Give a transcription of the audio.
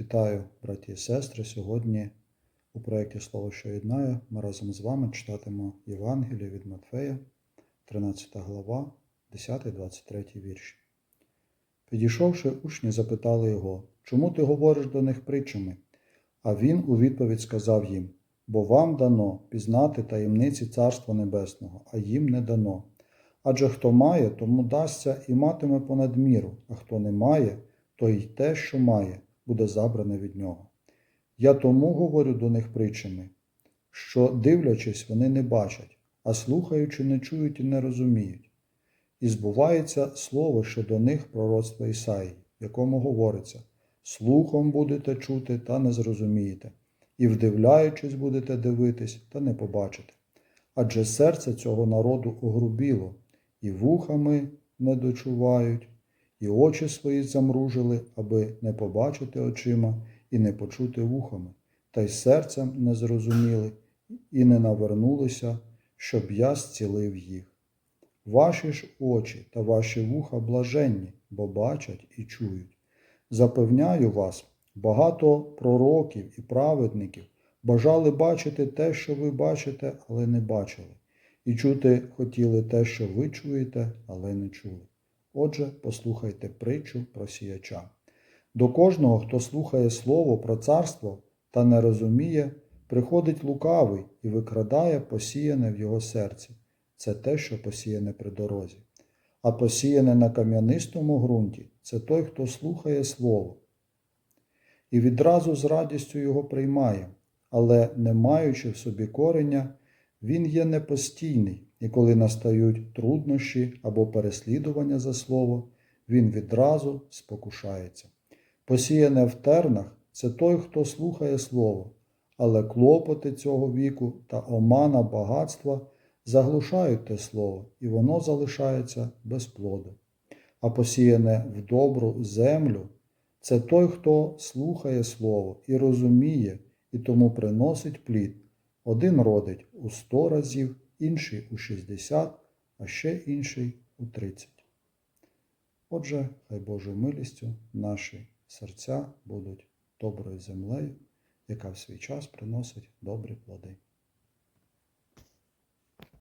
Вітаю, браті і сестри. Сьогодні у проєкті Слово, що єднає ми разом з вами читатимо Євангеліє від Матфея, 13 глава, 10-23 вірші. Підійшовши, учні запитали його, чому ти говориш до них притчами? А він у відповідь сказав їм: Бо вам дано пізнати таємниці Царства Небесного, а їм не дано. Адже хто має, тому дасться і матиме понад міру, а хто не має, то й те, що має, буде забране від нього. Я тому говорю до них притчами, що, дивлячись, вони не бачать, а слухаючи, не чують і не розуміють. І збувається слово, що до них пророцтва Ісаї, в якому говориться: слухом будете чути та не зрозумієте, і вдивляючись будете дивитись та не побачите. Адже серце цього народу огрубіло, і вухами не дочувають, і очі свої замружили, аби не побачити очима і не почути вухами, та й серцем не зрозуміли, і не навернулися, щоб я зцілив їх. Ваші ж очі та ваші вуха блаженні, бо бачать і чують. Запевняю вас, багато пророків і праведників бажали бачити те, що ви бачите, але не бачили, і чути хотіли те, що ви чуєте, але не чули. Отже, послухайте притчу про сіяча. До кожного, хто слухає слово про царство та не розуміє, приходить лукавий і викрадає посіяне в його серці. Це те, що посіяне при дорозі. А посіяне на кам'янистому ґрунті це той, хто слухає слово. І відразу з радістю його приймає, але, не маючи в собі кореня, він є непостійний, і коли настають труднощі або переслідування за слово, він відразу спокушається. Посіяне в тернах це той, хто слухає слово, але клопоти цього віку та омана багатства заглушають те слово, і воно залишається без плоду. А посіяне в добру землю це той, хто слухає слово і розуміє, і тому приносить плід. Один родить у сто разів, інший у шістдесят, а ще інший у тридцять. Отже, хай Божою милістю наші серця будуть доброю землею, яка в свій час приносить добрі плоди.